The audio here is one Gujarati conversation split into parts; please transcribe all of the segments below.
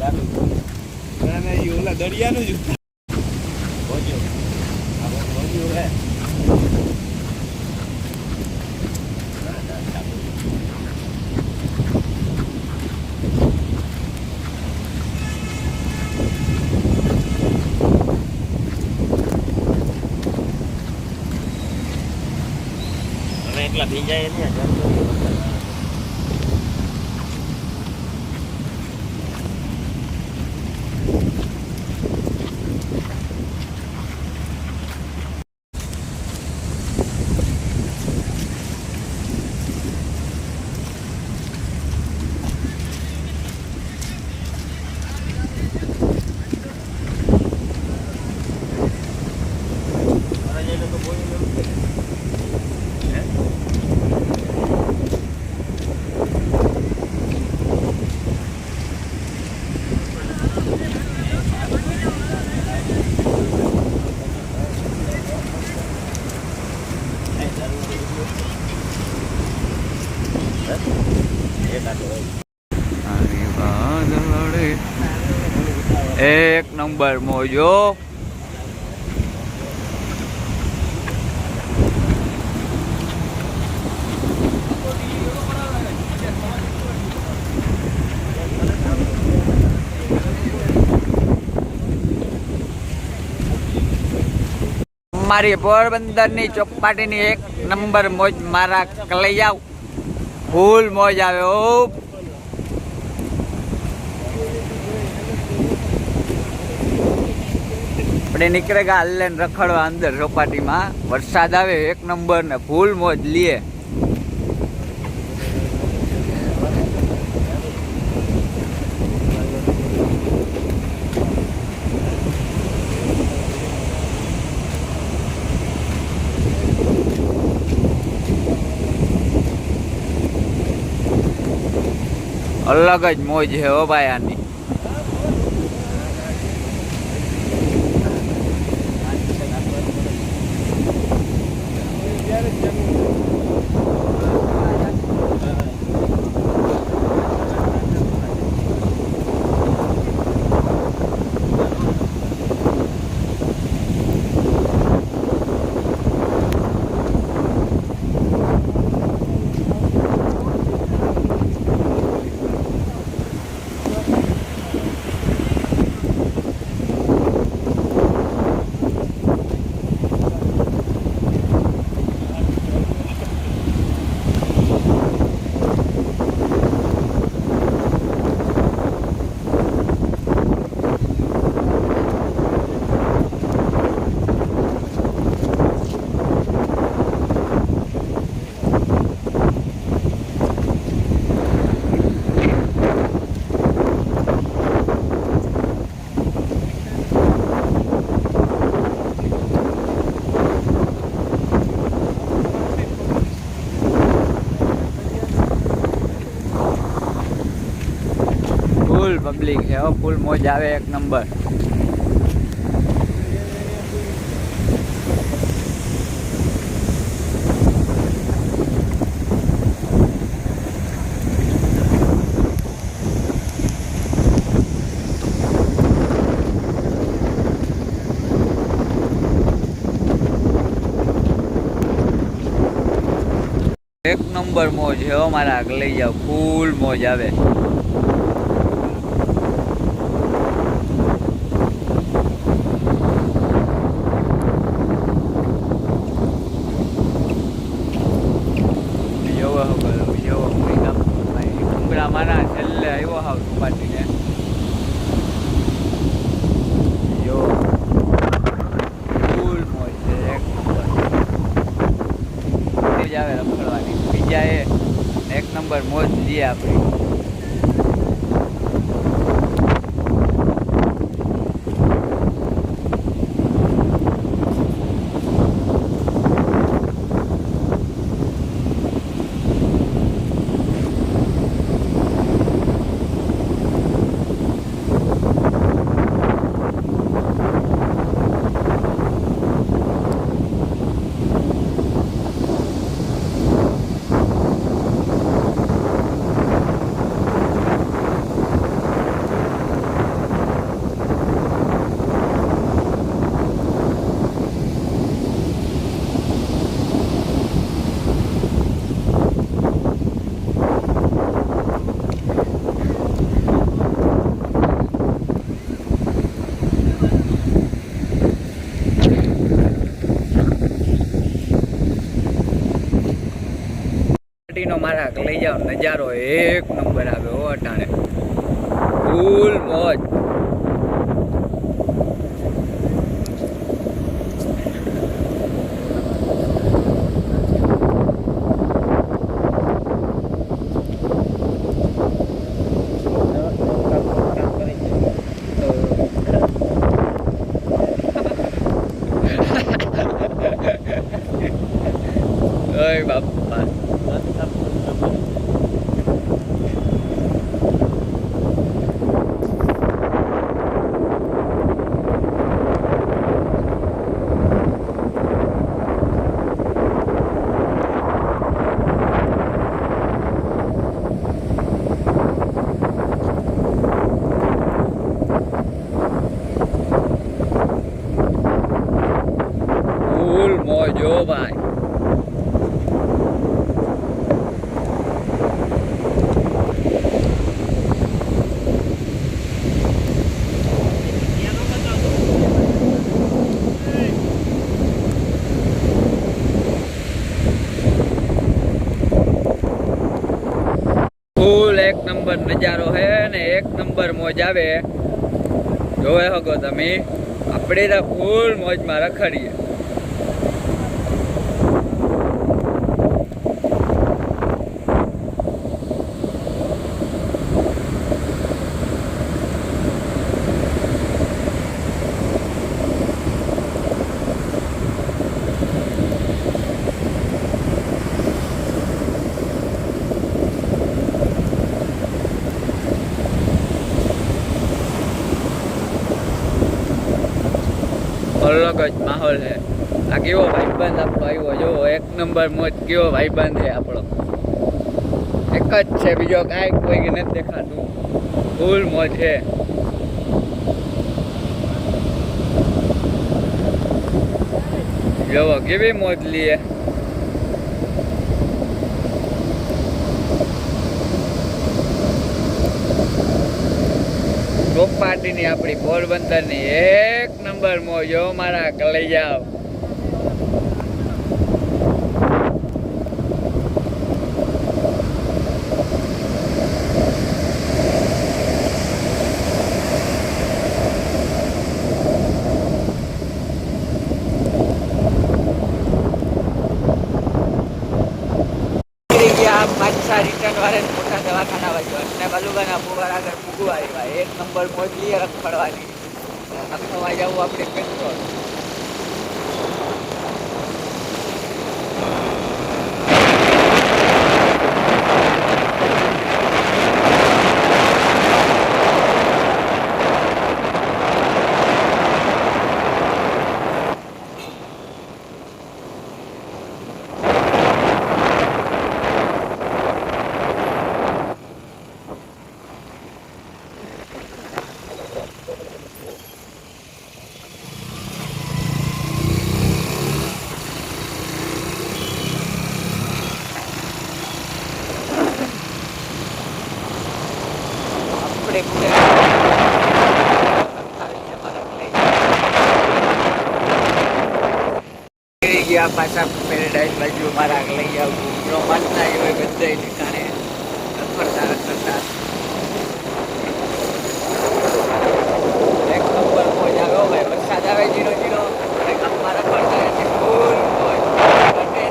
ના ના ઈ ઓલા દરિયાનું જ ભોજ્યો આપણે ભોજ્યું હે ના, ના, ચાલુ. હવે એટલા ભીંજાય નહીં જલ્દી મારા જઈને તો બોલી એમ કે હે એક નંબર મોજો. મારી પોરબંદરની ચોપાટીની એક નંબર મોજ મારા કલૈયા ફૂલ મોજ આવે ઓ આપણે નીકળે ગયા હાલ્લે ને રખડવા અંદર ચોપાટીમાં. વરસાદ આવે એક નંબર ને ફૂલ મોજ લીએ અલગ જ મોજ છે હો ભાઈ આની ફૂલ પબ્લિક છે હો, ફૂલ મોજ આવે એક નંબર. એક નંબર મોજ છે હો મારા લઈ જાઓ, ફૂલ મોજ આવે બીજો વહુ ગયો બીજો વહુ એકદમ ઉમરા મારા છેલ્લે આવ્યો હાવ સુપાટીને જો ફૂલ મોજ છે એક નંબર જ આવે રખડવાની બીજા એ એક લઈએ આપણી મારા લઈ જાઓ. નજારો એક નંબર આવે હો અટાણે ફૂલ મોજ ઓય બાપા ફૂલ મોજ હો ભાઈ ફૂલ એક નંબર નજારો હે ને એક નંબર મોજ આવે. જોવે હકો તમે. આપણે ફૂલ મોજમાં રખડીએ અલગ જ માહોલ છે આ કેવો ભાઈબંધ આપણો આવ્યો? જો, એક નંબર મોજ કેવો ભાઈબંધ છે આપણો. એક જ છે, બીજો કાંઈ કોઈ નથી દેખાતું. ફૂલ મોજ છે. જોવો કેવી મોજ લીએ. પાર્ટીની આપણી પોરબંદરની એક નંબર મોજો, મારા જાવ નીકળી પાછા મોટા દવાખાના બાજુ અને બલુબાના ફુવાર આગળ મૂકવા એક નંબર મોજલી રખડવાની આખોમાં જવું આપણે પેટ્રોલ આપણે નીકળી ગયા પાછા પેરેડાઇઝ બાજુ મારા લઈ આવું રોમાંચના હોય બધા ઠેકાણે રખડતા રખડતા એક નંબર મોજ આવ્યો ભાઈ વરસાદ આવે જીરો જીરો અને ગામમાં રખડતા એટલે ફૂલ મોજ અને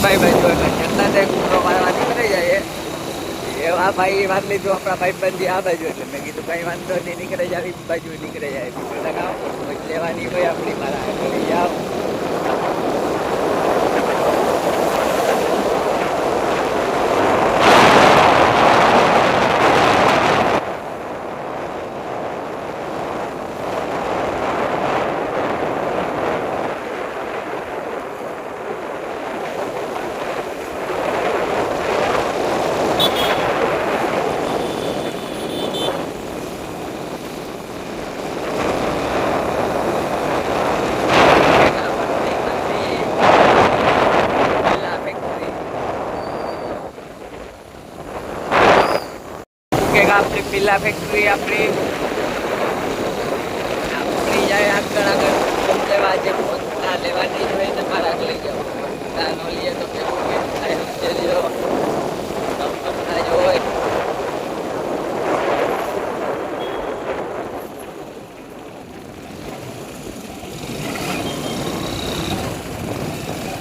ભાઈ ભાઈ જો એટલે જન્નત એક ઉમરો મારવા નીકળી જાય ભાઈ વાત લીધું આપણા ભાઈ બંધી આ બાજુ એટલે મેં કીધું કઈ વાંધો નહીં, નીકળે જાય બાજુ, નીકળે જાય લગાવ લેવાની હોય આપણી, મારા જાઓ કે આપણી પેલા ફેક્ટરી આપણી આપણી જાય આગળ. આગળ લેવા જે લેવાની હોય ને લઈ જાઓ. ના લઈએ તો કેવું થાય સમજે લ્યો કપડા જો હોય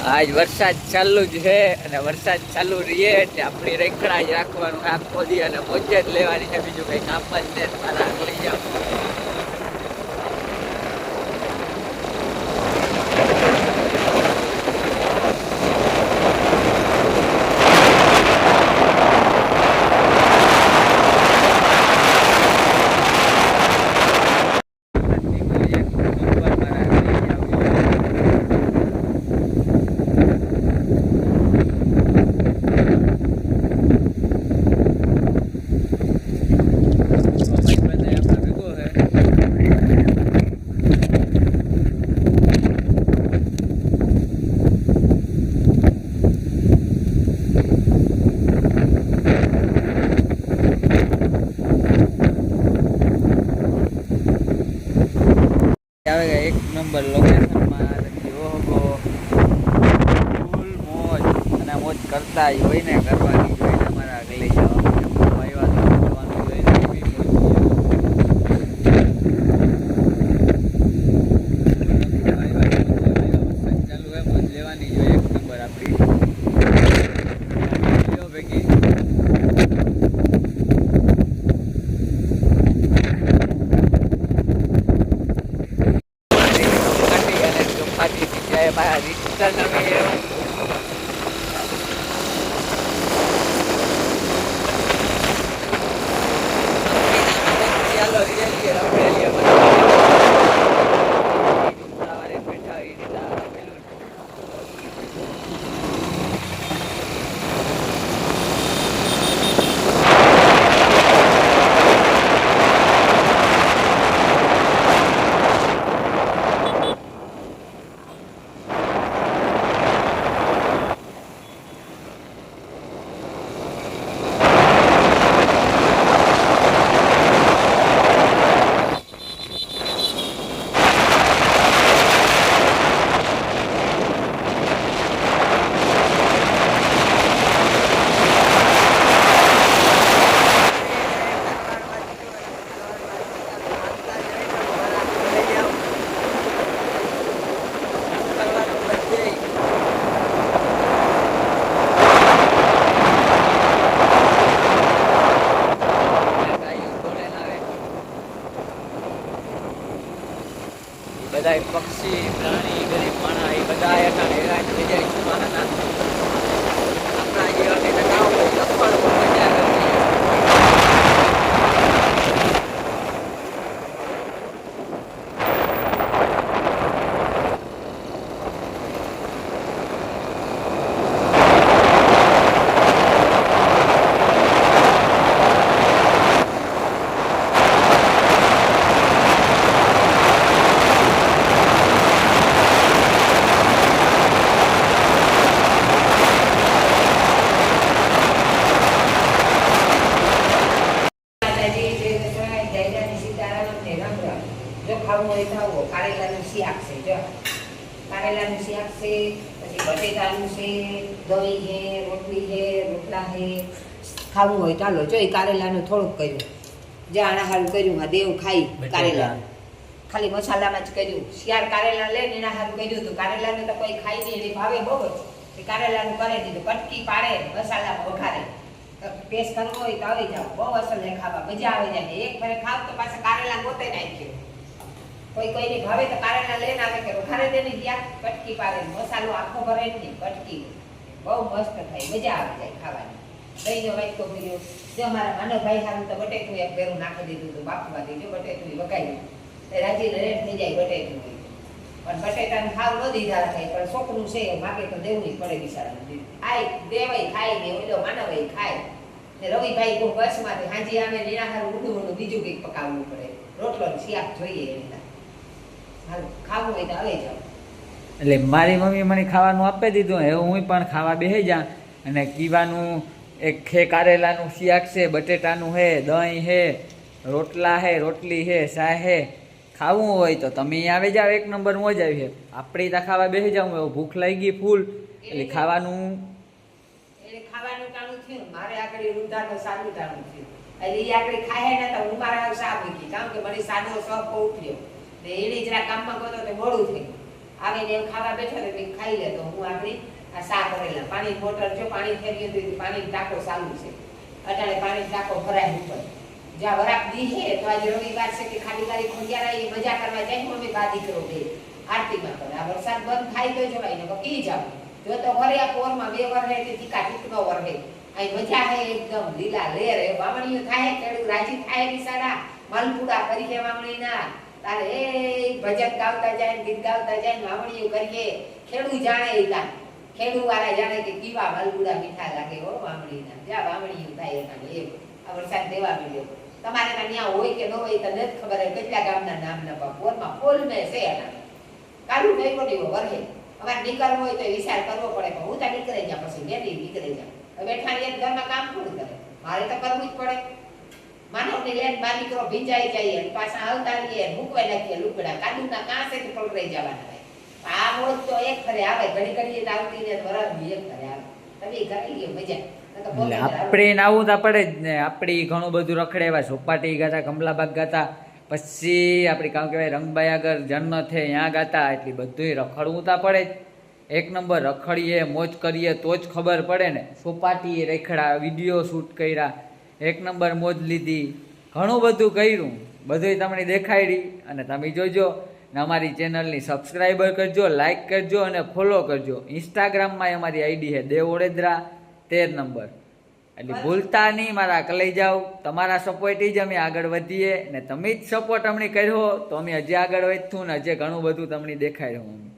આજ વરસાદ ચાલુ જ છે અને વરસાદ ચાલુ રહીએ એટલે આપણી રેકડા જ રાખવાનું આંખ ખોલી અને મોજે જ લેવાની છે. બીજું કંઈ કામ જ નહીં મારા લઈ જાઓ આવે કે એક નંબર લોકેશનમાં ઓહો ફૂલ મોજ અને મોજ કરતા જ હોય ને કરવાની જ હોય ને અમારા આગળ જવા આવ્યા તો કરવાનું હોય ને એવી મોજ છે. વરસાદ ચાલુ હોય મોજ લેવાની જ હોય એક નંબર આપણી લ્યો ભેગી કાઢી અને ચોપાટી જગ્યાએ મારા રિટર્ન અમે ચાલો રીએ આપણે લઈએ સવારે બેઠા એ રીતના પેલું કરવાનું બધે બધા પક્ષી પ્રાણી ગરીબ માણા એ બધા હેઠળ હેરાન થઈ જાય આપણા ટકાઉ લખવાનું મજા કરવી દાદાજી જય દશરથ, જયદાની સીતારામ ને રામ રામ. જો ખાવું હોય તો આવો. કારેલાનું શાક છે જો. કારેલાનું શાક છે પછી બટેટાનું છે દહીં છે રોટલી છે રોટલા છે. ખાવું હોય ચાલો જો એ કારેલાનું થોડુંક કર્યું. જે આના હારું કર્યું હા દેવ ખાઈ કારેલા. ખાલી મસાલામાં જ કર્યું. શિયાળ કારેલા લે એના હારું કર્યું હતું. કારેલાને તો કોઈ ખાઈ નહીં એની ભાવે બહુ જ. એ કારેલાનું કરે દીધું. કટકી પાડે મસાલામાં વઘારે. ટેસ્ટ કરવો હોય તો આવી જાઓ. બહુ અસર છે ખાવા. મજા આવી જાય. એક ફરે ખાવ તો પાછા કારેલા ગોતે નાખ્યો. કોઈ કોઈની ભાવે તો કારેલા લઈને આવે કે વઘારે તેને જ્યાં કટકી પાડે, મસાલો આખો ભરે ને નહીં કટકી. બહુ મસ્ત થાય, મજા આવી જાય ખાવાની. દહીંનો વાટકો ભર્યો જો અમારા માનવભાઈ હારું તો બટેકું એક ભેરું નાખી દીધું હતું બાપુમાં દીધું બટેકું વગાડ્યું તો રાજી રેડ થઈ જાય બટેકું પણ બટેટાનું ખાવ ન દીધા થાય, પણ છોકરું છે, માગે તો દેવું જ પડે બિચારાને આય દેવાય ખાય ને ઓલો માનવાય ખાય. ને રવિભાઈ કોઈ બસમાંથી હાજી આવે લીણા હારું ઊંધું ઊંધું બીજું કંઈક પકાવવું પડે. રોટલો શિયાક જોઈએ એના ખાવું હોય તો આવી. જાઓ એટલે મારી મમ્મી મને ખાવાનું આપી દીધું હવે હું પણ ખાવા બેસી જા. અને કીવાનું એક ખે કારેલાનું શિયાક છે બટેટાનું હે દહીં હે રોટલા હે રોટલી હે શાહ હે ખાવું હોય તો તમે આવી જાવ એક નંબર મોજ આવી છે. આપણે ત્યાં ખાવા બેસી જાઉં એવું ભૂખ લાગી ગઈ ફૂલ. એટલે ખાવાનું એને ખાવાનું ટાણું થયું. મારે આગળ વૃદ્ધાનું સાદું ટાણું થયું. એટલે એ આગળ ખાય ને તો હું મારા સા મૂકી. કારણ કે મને સાદો શોખ ઉઠ્યો એને જરા કામમાં ગયો તો મોડું થઈ આવીને એમ ખાવા બેઠો તો ખાઈ લેતો. હું આપણી આ સા કરેલા. પાણી મોટર જો પાણી ફેરવી હતી પાણી ટાંકો ચાલુ છે. અટાણે પાણી ટાંકો ભરાય ઉપર. જ્યાં વરાપ દી તો આજે રવિવાર છે કે ખાલી ખાલી ખોડિયારા રહી મજા કરવા જાય. મમ્મી બા દીકરો બે. આરતીમાં કરે આ વરસાદ બંધ થાય તો જવાય ને કી જાવ જો તો વરે આ પોરમાં બે વર રહે તે ટીકા ટીકનો વર રહે. અહીં મજા હે એકદમ, લીલા, લેર હે વાવણીઓ થાય, ખેડૂત રાજી થાય બિસાડા માલપુડા કરી વાવણીના. તારે એ ભજન ગાવતા જાય ગીત ગાવતા જાય ને વાવણીઓ કરીએ. ખેડૂ જાણે એ ખેડૂ વાળા જાણે કે કીવા વાલગુડા મીઠા લાગે હો વાવણીના. જ્યાં વાવણીઓ થાય એમાં એ આ વરસાદ દેવા મળ્યો તમારે ત્યાં હોય કે ન હોય તો જ ખબર હોય કેટલા ગામના નામ ના બાપ. પોરમાં પોલ મેં છે એના. કાલું નહીં પડ્યો વરહે? અમારે નીકળવું હોય તો વિચાર કરવો પડે પણ હું ત્યાં નીકળી જા પછી, મેં નીકળી જા બેઠા ઘરમાં કામ પૂરું કરે? મારે તો કરવું જ પડે. માનવની લેન બા દીકરો ભીંજાઈ જાય અને પાછા આવતા રહીએ મૂકવા નાખીએ લુગડા. કાદુના કાંસેથી પકડાઈ જવાના હોય. આ મોજ તો એક ફરે આવે ઘડી ઘડી આવતી ને વરસની એક ફરે આવે. તમે કરી લ્યો મજા. આપણે નાવું તો પડે જ ને આપણી ઘણું બધું રખડેવા. ચોપાટી ગાતા કમલાબાગ ગાતા પછી આપણી કામ કહેવાય રંગબાઈ આગળ જન્મ થે ત્યાં ગાતા એટલી બધુંય રખડવું તો પડે જ. એક નંબર રખડીએ મોજ કરીએ તો જ ખબર પડે ને. ચોપાટીએ રેખડા વીડિયો શૂટ કર્યા એક નંબર મોજ લીધી. ઘણું બધું કર્યું. બધુંય તમને દેખાડી અને તમે જોજો ને અમારી ચેનલની સબસ્ક્રાઈબર કરજો લાઈક કરજો અને ફોલો કરજો. ઇન્સ્ટાગ્રામમાં અમારી આઈડી છે દેવ ઓડેદરા તેર નંબર. એટલે ભૂલતા નહીં મારા કલાઈ જાઓ તમારા સપોર્ટથી જ અમે આગળ વધીએ ને તમે જ સપોર્ટ અમને કર્યો તો અમે હજી આગળ વધશું ને હજી ઘણું બધું તમને દેખાડ્યું અમે.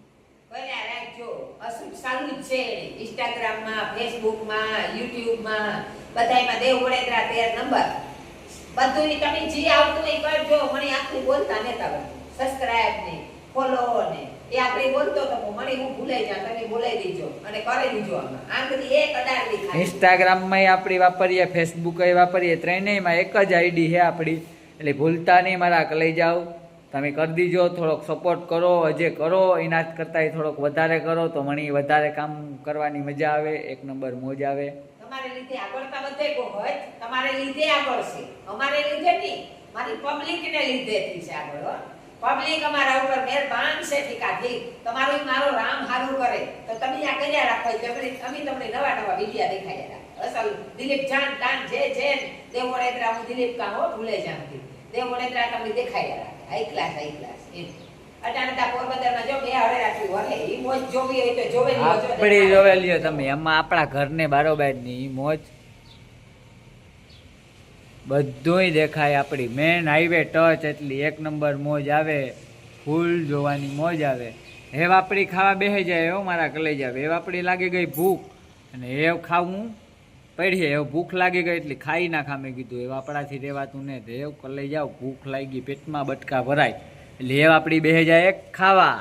જ છે. ઇન્સ્ટાગ્રામમાં ફેસબુકમાં યુટ્યુબમાં બધાયમાં દેવ વડેદરા તેર નંબર. બધું તમે જે આવતું એ કરજો મને આખું બોલતા નતા સબસ્ક્રાઇબ ને ફોલો ને, એ આપણે બોલતો તો મને હું ભૂલાઈ જા તમે બોલાઈ દેજો અને કરી દીજો આમાં. આંગળી એક અડાડલી ઇન્સ્ટાગ્રામમાં આપણે વાપરીએ ફેસબુક એ વાપરીએ, ત્રણેયમાં એક જ આઈડી છે આપણી. એટલે ભૂલતા નહીં, મારા લઈ જાઓ. તમે કરી દીજો, થોડોક સપોર્ટ કરો હજે કરો, એના જ કરતાં થોડોક વધારે કરો, તો મને વધારે કામ કરવાની મજા આવે, એક નંબર મોજ આવે. તમારે લીધે આગળ તો બધે હોય? તમારે લીધે આગળ અમારે લીધે નહીં. મારી પબ્લિક ને લીધે છે આગળ, હો. પબ્લિક અમારા ઉપર મહેરબાન છે ઠીકાથી. તમારું મારો રામ હારું કરે. તો તમે આ કર્યા રાખો જબરી અમે તમને નવા નવા વિડિયા દેખાડ્યા રાખો અસલ દિલીપ જાન તાન જે જે દેવ વડેદરા હું દિલીપ કા હો, ભૂલે જાણતી દેવ વડેદરા તમને દેખાડ્યા રાખે. હાઈ ક્લાસ હાઈ ક્લાસ એમ. અટાણે તા પોરબંદરમાં જો બે હરે રાખ્યું વરે ઈ મોજ જોવી હોય તો જોવે હોય જો આપણી લ્યો તમે. એમાં આપણા ઘરને બારોબારની મોજ બધુંય દેખાય આપણી. મેન હાઈવે ટચ એટલી. એક નંબર મોજ આવે ફૂલ જોવાની મોજ આવે. હે વાપડી ખાવા બેસી જાય એવો મારા કલેજા હે વાપડી લાગી ગઈ ભૂખ. અને એ ખાવું. પડીએ એવ ભૂખ લાગી ગઈ એટલે ખાઈ ના ખામે કીધું, એ આપણાથી રહેવાતું ને હેવ લઈ જાવ ભૂખ લાગી, પેટમાં બટકા ભરાય. એટલે હેવ આપણી બેસી જાય ખાવા.